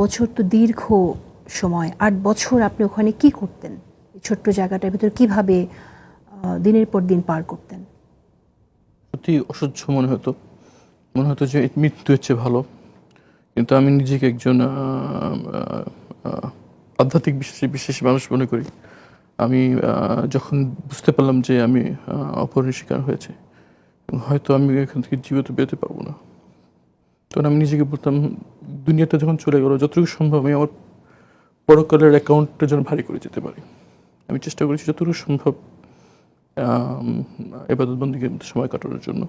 বছর তো দীর্ঘ সময়, আট বছর আপনি ওখানে কি করতেন? ছোট্ট জায়গাটার ভিতর কীভাবে দিনের পর দিন পার করতেন? সত্যি অসহ্য মনে হতো। মনে হতো যে মৃত্যু হচ্ছে ভালো। কিন্তু আমি নিজেকে একজন আধ্যাত্মিক বিশ্বাসী বিশ্বাসী মানুষ মনে করি। আমি যখন বুঝতে পারলাম যে আমি অপহরণের শিকার হয়েছে, হয়তো আমি এখান থেকে জীবিত বেরোতে পারব না। তখন আমি নিজেকে বলতাম দুনিয়াটা যখন চলে গেলো, যতটুকু সম্ভব আমি আমার পরকালের অ্যাকাউন্টটা যেন ভারী করে যেতে পারি। আমি চেষ্টা করেছি যতটুকু সম্ভব এবাদত বন্দীকে সময় কাটানোর জন্য।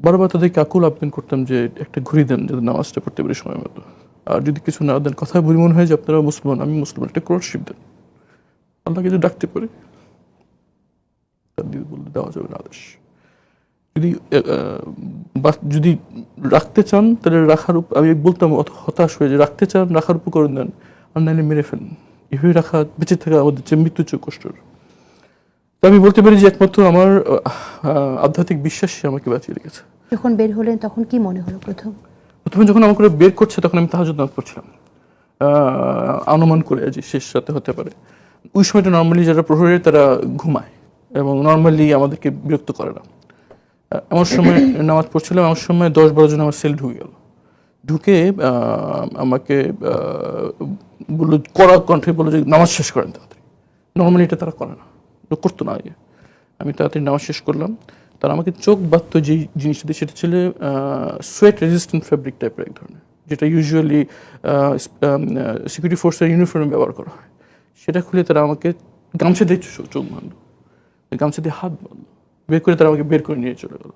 বারবার তাদেরকে আকুল আবেদন করতাম যে, একটা ঘুরি দেন যাতে নামাজটা পড়তে পারি সময় মতো। আর যদি কিছু না দেন, কথা বলি মনে হয় যে আপনারা মুসলমান, আমি মুসলমান, একটা ক্রোশিপ দেন। আল্লাহকে যদি ডাকতে পারি, তার দিদি বলতে দেওয়া যাবে না আদেশ। যদি যদি রাখতে চান তাহলে রাখার আমি বলতাম অত হতাশ হয়ে যে রাখতে চান রাখার উপকরণ দেন। আর নাহলে মেরে ফেলেন। এভাবে রাখা বেঁচে থাকা আমাদের যে মৃত্যু চেয়ে কষ্টর। তো আমি বলতে পারি যে একমাত্র আমার আধ্যাত্মিক বিশ্বাসই আমাকে বাঁচিয়ে রেখেছে। যখন বের হলেন তখন কি মনে হলো প্রথম? প্রথমে যখন আমাকে বের করছে তখন আমি তাহাজুদ নামাজ পড়ছিলাম। আহ, অনুমান করে যে শেষ রাতে হতে পারে। ওই সময়টা নর্মালি যারা প্রহরী তারা ঘুমায় এবং নর্মালি আমাদেরকে বিরক্ত করে না। এমন সময় নামাজ পড়ছিলাম এমন সময় দশ বারো জন আমার সেল ঢুকে গেল। ঢুকে আমাকে বলল কড়া কণ্ঠে বলল যে, নামাজ শেষ করেন তাড়াতাড়ি। নর্মালি এটা তারা করে না। করতো না আগে। আমি তাড়াতাড়ি নামাজ শেষ করলাম। তারা আমাকে চোখ বাঁধত যে জিনিসটা দিয়ে, সেটা ছিল সোয়েট রেজিস্ট্যান্ট ফ্যাব্রিক টাইপের এক ধরনের, যেটা ইউজুয়ালি সিকিউরিটি ফোর্সের ইউনিফর্মে ব্যবহার করা হয়। সেটা খুলে তারা আমাকে গামছা দিয়ে চোখ বাঁধলো। গামছা দিয়ে হাত বাঁধলো। বের করে তারা আমাকে বের করে নিয়ে চলে গেল।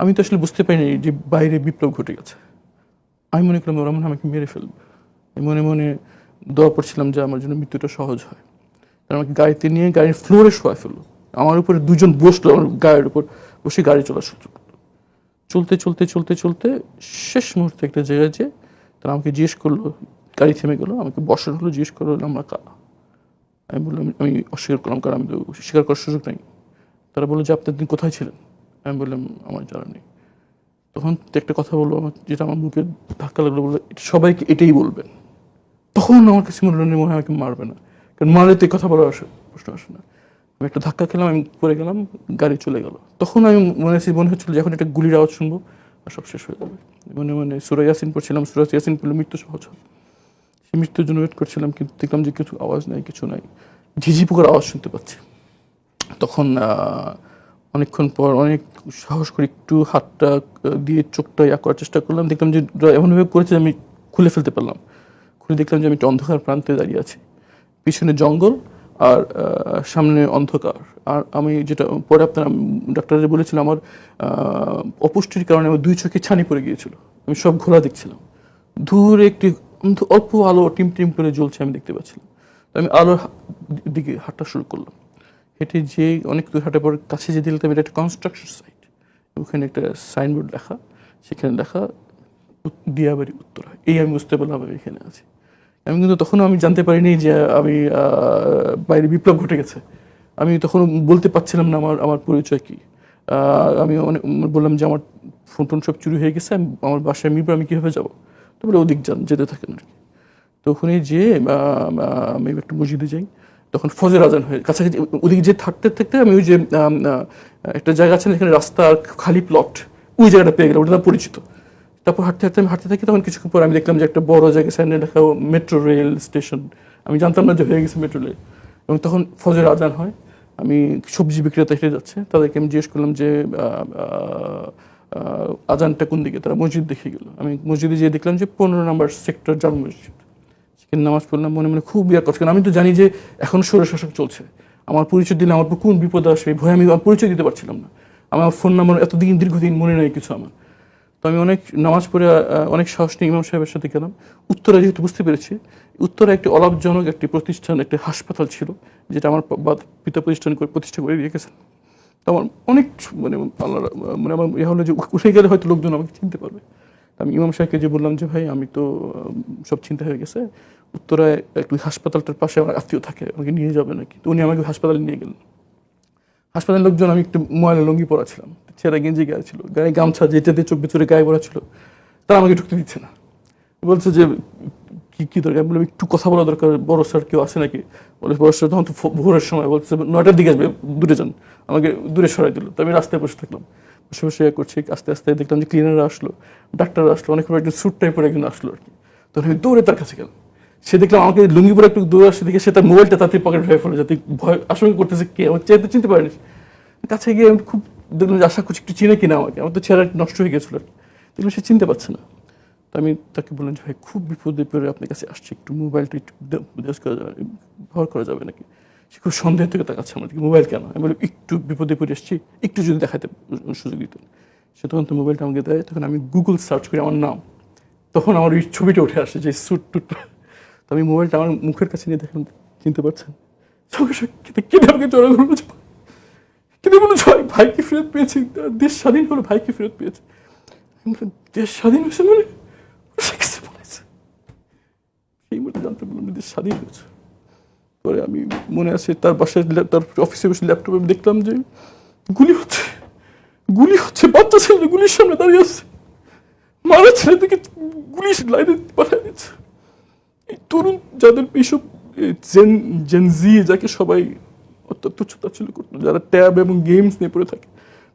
আমি তো আসলে বুঝতে পারিনি যে বাইরে বিপ্লব ঘটে গেছে। আমি মনে করলাম ওরা মনে আমাকে মেরে ফেলবে। মনে মনে দোয়া পড়ছিলাম যে আমার জন্য মৃত্যুটা সহজ হয়। তারা আমাকে গাড়িতে নিয়ে গাড়ির ফ্লোরে শোয়া ফেলল। আমার উপরে দুজন বসল আমার গায়ের উপর, বসে গাড়ি চলা শুরু করল চলতে চলতে চলতে চলতে শেষ মুহূর্তে একটা জায়গায় যে তারা আমাকে জিজ্ঞেস করল, গাড়ি থেমে গেলো, আমাকে বসার হলো, জিজ্ঞেস করল আমরা কা আমি বললাম, আমি অস্বীকার করলাম কারণ আমি তো স্বীকার করার সুযোগ নেই। তারা বলল যে আপনি দিন কোথায় ছিলেন? আমি বললাম, আমার জানা নেই। তখন একটা কথা বলল আমার, যেটা আমার মুখে ধাক্কা লাগল বলল সবাইকে এটাই বলবেন। তখন আমার কাছে মনে মনে হয় আমাকে মারবে না। কারণ মারলে তো কথা বলার আসে, প্রশ্ন আসে না। আমি একটা ধাক্কা খেলাম, আমি পড়ে গেলাম, গাড়ি চলে গেল। তখন আমি মনে হচ্ছে মনে হচ্ছিল যে একটা গুলির আওয়াজ শুনব আর সব শেষ হয়ে যাবে। মনে মনে সুরা ইয়াসিন পড়ছিলাম, সুরা ইয়াসিন পড়লে মৃত্যু সহজ হয়। সেই মৃত্যুর জন্য ওয়েট করছিলাম, কিন্তু দেখলাম যে কিছু আওয়াজ নাই, কিছু নাই। ঝিঝি পোকার আওয়াজ শুনতে পাচ্ছি। তখন অনেকক্ষণ পর, অনেক সাহস করে একটু হাতটা দিয়ে চোখটা ইয়া করার চেষ্টা করলাম। দেখলাম যে এমনভাবে করেছে আমি খুলে ফেলতে পারলাম। খুলে দেখলাম যে আমি একটা অন্ধকার প্রান্তে দাঁড়িয়ে আছি। পিছনে জঙ্গল আর সামনে অন্ধকার। আর আমি যেটা, পরে আপনার ডাক্তার বলেছিলাম আমার অপুষ্টির কারণে আমার দুই চোখে ছানি পড়ে গিয়েছিল। আমি সব ঘোলা দেখছিলাম। দূরে একটি অল্প আলো টিম টিম করে জ্বলছে, আমি দেখতে পাচ্ছিলাম। আমি আলোর দিকে হাঁটা শুরু করলাম। হেঁটে যে অনেক দূর হাঁটার পর কাছে যে দিলাম এটা একটা কনস্ট্রাকশন সাইট ওখানে একটা সাইনবোর্ড লেখা, সেখানে লেখা দিয়াবাড়ি উত্তরা এই আমি বুঝতে পারলাম আমি এখানে আছি। আমি কিন্তু তখনও আমি জানতে পারিনি যে আমি বাইরে বিপ্লব ঘটে গেছে। আমি তখন বলতে পারছিলাম না আমার আমার পরিচয় কি। আমি অনেক, বললাম যে আমার ফোন টোন সব চুরি হয়ে গেছে আমার বাসায় মিরপুর আমি কীভাবে যাব? তো বলে ওদিক যান, যেতে থাকেন আর কি। তো ওখানে যেয়ে আমি একটু মসজিদে যাই। তখন ফজর আজান হয়ে কাছাকাছি ওদিকে যে থাকতে থাকতে আমি ওই যে একটা জায়গা আছে না, এখানে রাস্তা খালি প্লট ওই জায়গাটা পেয়ে গেলাম, ওটা পরিচিত। তারপর হাঁটতে হাঁটতে আমি হাঁটতে থাকি, তখন কিছুক্ষণ পর আমি দেখলাম যে একটা বড় জায়গায় সাইনে লেখা মেট্রো রেল স্টেশন আমি জানতাম না যে হয়ে গেছে মেট্রো রেল এবং তখন ফজর আজান হয়, আমি সবজি বিক্রেতা হেঁটে যাচ্ছে, তাদেরকে আমি জিজ্ঞেস করলাম যে আজানটা কোন দিকে? তারা মসজিদ দেখে গেল। আমি মসজিদে যেয়ে দেখলাম যে পনেরো নম্বর সেক্টর জাল মসজিদ। সেখানে নামাজ পড়লাম মনে মনে খুব বিয়ার করছে কারণ আমি তো জানি যে এখন স্বৈরশাসক চলছে। আমার পরিচয় দিলে আমার কোন বিপদ আসবে ভয়ে আমি পরিচয় দিতে পারছিলাম না। আমার ফোন নাম্বার এতদিন দীর্ঘদিন মনে নেই কিছু আমার। তো আমি অনেক নামাজ পড়ে অনেক সাহস নিয়ে ইমাম সাহেবের সাথে গেলাম। উত্তরা যেহেতু বুঝতে পেরেছি, উত্তরা একটি অলাভজনক একটি প্রতিষ্ঠান, একটি হাসপাতাল ছিল, যেটা আমার পিতা প্রতিষ্ঠান করে প্রতিষ্ঠা করে দিয়ে রেখেছেন। তো আমার অনেক মানে আল্লাহ মানে আমার ইয়ে হলো যে উঠে গেলে হয়তো লোকজন আমাকে চিনতে পারবে। আমি ইমাম সাহেবকে যে বললাম যে, ভাই, আমি তো, সব চিন্তা হয়ে গেছে। উত্তরায় একটু হাসপাতালটার পাশে আমার আত্মীয় থাকে, আমাকে নিয়ে যাবে নাকি? তো উনি আমাকে হাসপাতালে নিয়ে গেলেন। হাসপাতালের লোকজন, আমি একটু ময়লা লুঙ্গি পরা ছিলাম। ছেঁড়া গেঞ্জি গায়ে ছিল, গায়ে গামছা যেটাতে চোখ ভিতরে গায়ে পড়া ছিল, তারা আমাকে ঢুকতে দিচ্ছে না। বলছে যে, কি কি দরকার? বললাম, একটু কথা বলা দরকার, বড় স্যার কেউ আছে নাকি? বলে, বড় স্যার, তখন তো ভোরের সময়। বলছে, নয়টার দিকে আসবে দূরে যান আমাকে দূরে সরাই দিল। তো আমি রাস্তায় বসে থাকলাম। বসে করছি, আস্তে আস্তে দেখলাম যে ক্লিনাররা আসলো ডাক্তার আসলো, অনেক একজন স্যুট টাইপের একজন আসলো আর কি। তখন আমি দৌড়ে তার কাছে গেলাম। সে দেখলাম আমাকে লুঙ্গি পরে একটু দৌড়ে আসছে, দেখে সে তার মোবাইলটা তাতে পকেট ভেবে ফেলে যাতে ভয়, আশঙ্কা করতেছে কে? আমার চেয়ে তো চিনতে পারেনি। কাছে গিয়ে আমি খুব দেখলাম যে আশা করছি একটু চিনে কিনা আমাকে। আমার তো চেহারা নষ্ট হয়ে গেছিল আর কি। দেখলাম সে চিনতে পারছে না। তো আমি তাকে বললাম যে, ভাই, খুব বিপদে পড়ে আপনার কাছে আসছি। একটু মোবাইলটা একটু ব্যবহার করা যাবে নাকি? সে খুব সন্দেহ থেকে তাকাচ্ছে আমার মোবাইল কেন? আমি বললাম একটু বিপদে পড়ে এসেছি একটু যদি দেখাতে সুযোগ দিতেন। সে তখন তো মোবাইলটা আমাকে দেয়, তখন আমি গুগল সার্চ করি আমার নাম। তখন আমার ওই ছবিটা উঠে আসে যে স্যুট টুট। তো আমি মোবাইলটা আমার মুখের কাছে নিয়ে দেখলাম, চিনতে পারছেন? সঙ্গে সঙ্গে কেঁদে কেঁদে আমাকে জড়া কিন্তু মনে হচ্ছে ভাই ভাইকে ফেরত পেয়েছি? দেশ স্বাধীন হলো ভাইকে ফেরত পেয়েছি? দেশ স্বাধীন হয়েছে মানে? সেই মতো জানতে বললাম দেশ স্বাধীন হয়েছে। পরে আমি মনে আছে তার বাসায় তার অফিসে বসে ল্যাপটপে আমি দেখলাম যে গুলি হচ্ছে গুলি হচ্ছে, বাচ্চা ছেলে গুলির সামনে দাঁড়িয়ে আছে। মারা ছেলেদেরকে গুলি লাইনে পাঠিয়ে দিচ্ছে। এই তরুণ যাদের এইসব জেন জেনজি যাকে সবাই অত্যন্ত তুচ্ছতা ছিল করতো, যারা ট্যাব এবং গেমস নিয়ে পড়ে থাকে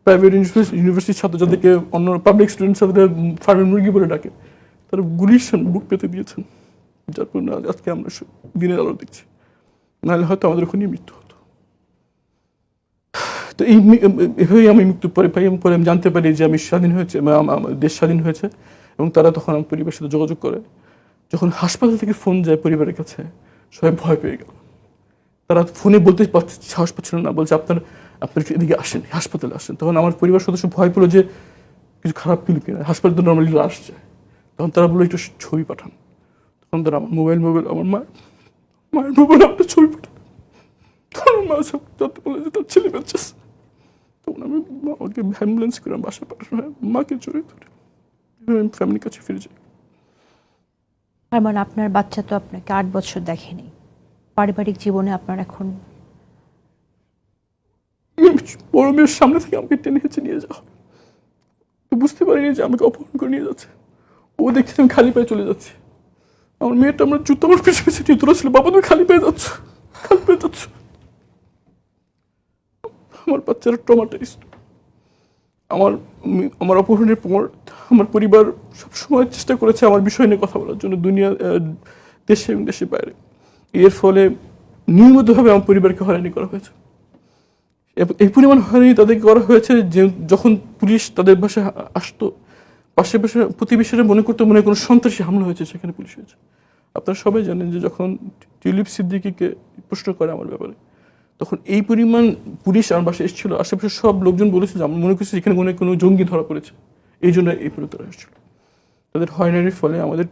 প্রাইভেট ইউনিভার্সিটির ছাত্র যাদেরকে অন্য পাবলিক স্টুডেন্ট যাদের ফার্মের মুরগি বলে ডাকে, তারা গুলির সামনে বুক পেতে দিয়েছেন। যার না আজকে আমরা দিনের আলো দেখছি। নাহলে হয়তো আমাদের ওখানেই মৃত্যু হতো তো এই মি- এভাবেই আমি মৃত্যু পরে পাই এবং পরে আমি জানতে পারি যে আমি স্বাধীন হয়েছে দেশ স্বাধীন হয়েছে এবং তারা তখন আমার পরিবারের সাথে যোগাযোগ করে যখন হাসপাতাল থেকে ফোন যায় পরিবারের কাছে সবাই ভয় পেয়ে গেল তারা ফোনে বলতে সাহস পাচ্ছিল না বলছে আপনার আপনার এদিকে আসেন হাসপাতালে আসেন তখন আমার পরিবার সদস্য ভয় পেল যে কিছু খারাপ ফিল কিনা হাসপাতালে তো নর্মালি লাশ যায় তখন তারা বলল একটু ছবি পাঠান তখন তারা আমার মোবাইল মোবাইল আমার মায়ের মায়ের মোবাইল একটা ছবি তখন মা সব জানতে বলে যে তার ছেলে বেঁচে তখন আমি মা- আমাকে অ্যাম্বুলেন্স করে বাসা পাঠানো হয় মাকে জড়িয়ে ধরে। আমি ফ্যামিলির কাছে ফিরে যাই। তার মানে আপনার বাচ্চা তো আপনাকে আট বছর দেখেনি। পারিবারিক জীবনে আপনার এখন বড় মেয়ের সামনে থেকে আমাকে টেনে হেঁচে নিয়ে যাওয়া। তো বুঝতে পারিনি যে আমাকে অপহরণ করে নিয়ে যাচ্ছে। ও দেখছে আমি খালি পায়ে চলে যাচ্ছি। আমার মেয়েটা আমার জুতো আমার পিছনে পিছনে নিয়ে তোলা ছিল বাবা, তুমি খালি পেয়ে যাচ্ছ। খালি পায়ে যাচ্ছ। আমার বাচ্চারা ট্রমাটাইজ আমার আমার অপহরণের পর আমার পরিবার সবসময় চেষ্টা করেছে আমার বিষয় নিয়ে কথা বলার জন্য দুনিয়া দেশে এবং দেশের বাইরে। এর ফলে নিয়মিতভাবে আমার পরিবারকে হয়রানি করা হয়েছে। এই পরিমাণ হয়রানি তাদেরকে করা হয়েছে যে যখন পুলিশ তাদের বাসায় আসতো, পাশে পাশে প্রতিবেশীরা মনে করতো মনে কোনো সন্ত্রাসী হামলা হয়েছে, সেখানে পুলিশ হয়েছে। আপনারা সবাই জানেন যে যখন টিউলিপ সিদ্দিকিকে প্রশ্ন করে আমার ব্যাপারে, তখন এই পরিমাণ পুলিশ আমার বাসায় এসেছিল, আশেপাশে সব লোকজন বলেছে যে, আমরা মনে করছি এখানে মনে কোনো জঙ্গি ধরা পড়েছে। এই জন্য এই পরিবর্তন এসেছিল। তাদের হয়রানির ফলে আমাদের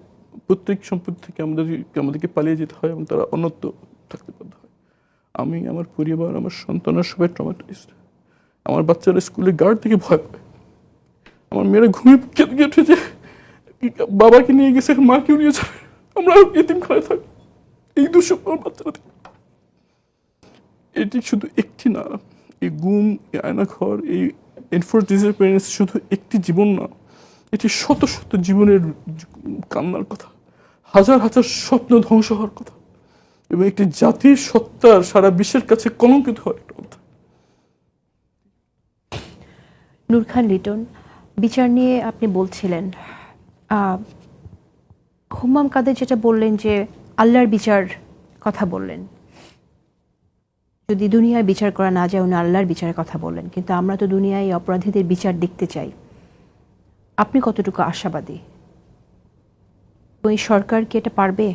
প্রত্যেক সম্পত্তি থেকে আমাদের আমাদেরকে পালিয়ে যেতে হয় এবং তারা অন্যত্র থাকতে বাধ্য হয়। আমি, আমার পরিবার, আমার সন্তানরা সবাই ট্রমাটাইজড আমার বাচ্চারা স্কুলে গার্ড থেকে ভয় পায়। আমার মেয়েরা ঘুমিয়ে উঠেছে। বাবাকে নিয়ে গেছে মাকেও নিয়ে যাবে। আমরা এতিম খানে থাকি এই দুঃসব আমার বাচ্চারা এটি শুধু একটি না, এই গুম, এই আয়নাঘর, এই এনফোর্স ডিসঅ্যাপিয়ারেন্স শুধু একটি জীবন না, এটি শত শত জীবনের কান্নার কথা, হাজার হাজার স্বপ্ন ধ্বংস হওয়ার কথা, এবং একটি জাতির সত্তার সারা বিশ্বের কাছে কলঙ্কিত হওয়ার একটা কথা। নূর খান লিটন, বিচার নিয়ে আপনি বলছিলেন আহ, হুম্মাম কাদের যেটা বললেন যে আল্লাহর বিচার কথা বললেন। যদি দুনিয়ায় বিচার করা না যায় উনি আল্লাহর বিচারের কথা বললেন। কিন্তু আমরা তো দুনিয়ায় অপরাধীদের বিচার দেখতে চাই। আপনি কতটুকু আশাবাদী? ওই সরকার কি এটা পারবে?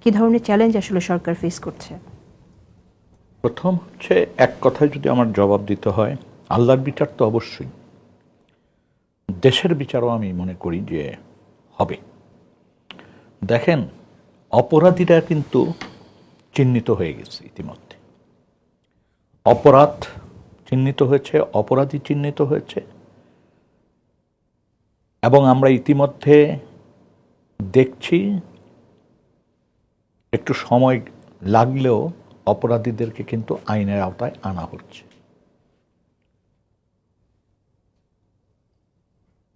কি ধরনের চ্যালেঞ্জ আসলে সরকার ফেস করছে? প্রথম হচ্ছে এক কথায় যদি আমার জবাব দিতে হয় আল্লাহর বিচার তো অবশ্যই। দেশের বিচারও আমি মনে করি যে হবে। দেখেন, অপরাধীরা কিন্তু চিহ্নিত হয়ে গেছে ইতিমধ্যে। অপরাধ চিহ্নিত হয়েছে, অপরাধী চিহ্নিত হয়েছে। এবং আমরা ইতিমধ্যে দেখছি, একটু সময় লাগলেও অপরাধীদেরকে কিন্তু আইনের আওতায় আনা হচ্ছে।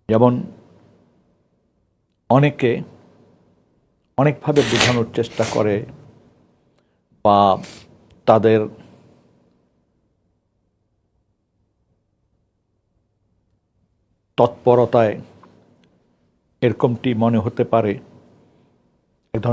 যেমন অনেকে অনেকভাবে বোঝানোর চেষ্টা করে বা তাদের তৎপরতায় এরকমটি মনে হতে পারে।